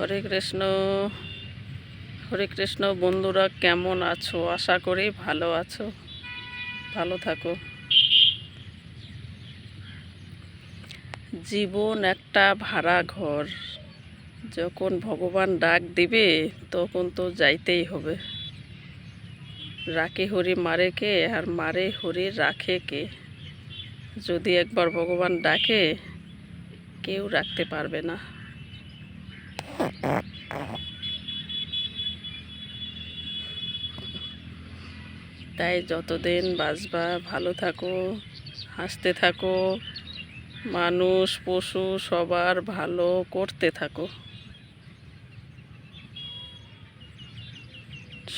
হরে কৃষ্ণ। হরে কৃষ্ণ, বন্ধুরা কেমন আছো? আশা করি ভালো আছো। ভালো থাকো। জীবন একটা ভাড়া ঘর। যখন ভগবান ডাক দিবে, তখন তো যাইতেই হবে। রাখে হরি মারে কে, আর মারে হরি রাখে কে? যদি একবার ভগবান ডাকে, কেউ রাখতে পারবে না। তাই যতদিন বাঁচবা, ভালো থাকো, হাসতে থাকো, মানুষ, পশু সবার ভালো করতে থাকো।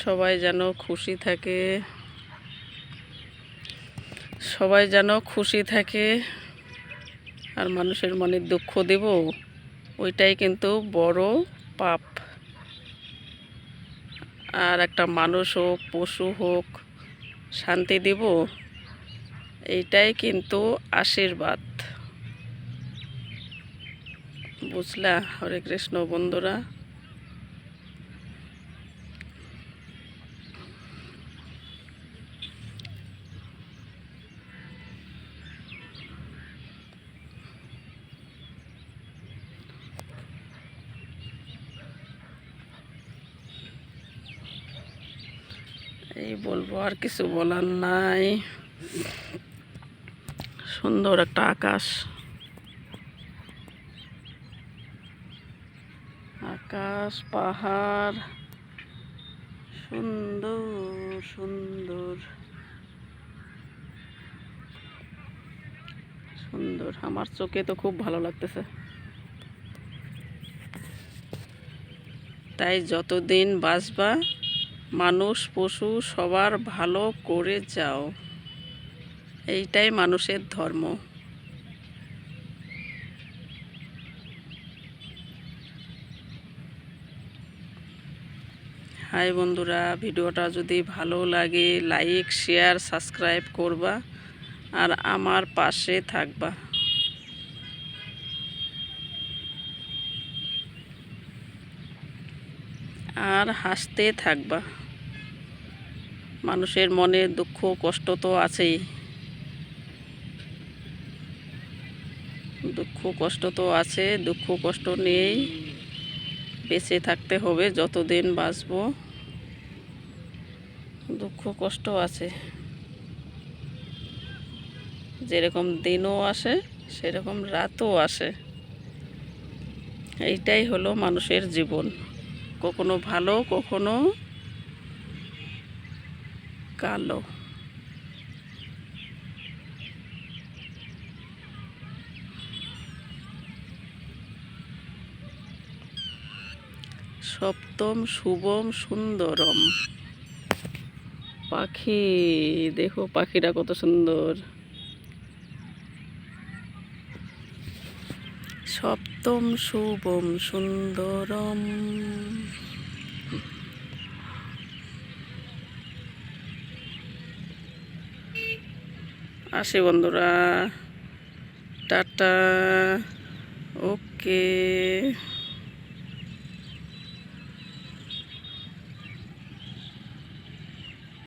সবাই যেন খুশি থাকে, সবাই যেন খুশি থাকে, আর মানুষের মনে দুঃখ দেব। ওইটাই কিন্তু বড় পাপ। আর একটা মানুষ হোক, পশু হোক, শান্তি দিব, এইটাই কিন্তু আশীর্বাদ। বুঝলা, হরে কৃষ্ণ বন্ধুরা। এই বলব, আর কিছু বলার নাই। সুন্দর একটা আকাশ। আকাশ, পাহাড়। সুন্দর সুন্দর। সুন্দর। আমার চোখে তো খুব ভালো লাগতেছে। তাই যতদিন বাঁচবা মানুষ, পশু, সবার ভালো করে যাও। এইটাই মানুষের ধর্ম। হাই বন্ধুরা, ভিডিওটা যদি ভালো লাগে, লাইক, শেয়ার, সাবস্ক্রাইব করবা আর আমার পাশে থাকবা। আর হাসতে থাকবা। মানুষের মনে দুঃখ, কষ্ট তো আছেই। দুঃখ, কষ্ট তো আছে, দুঃখ, কষ্ট নিয়েই বেঁচে থাকতে হবে, যতদিন বাঁচবো। দুঃখ, কষ্ট আছে। যেরকম দিনও আসে, সেরকম রাতও আসে। এইটাই হলো মানুষের জীবন। কখনো ভালো, কখনো কালো। সপ্তম শুভম সুন্দরম। পাখি দেখো পাখিটা কত সুন্দর। সপ্তম শুভম সুন্দরম। আসি বন্ধুরা। টাটা। ওকে।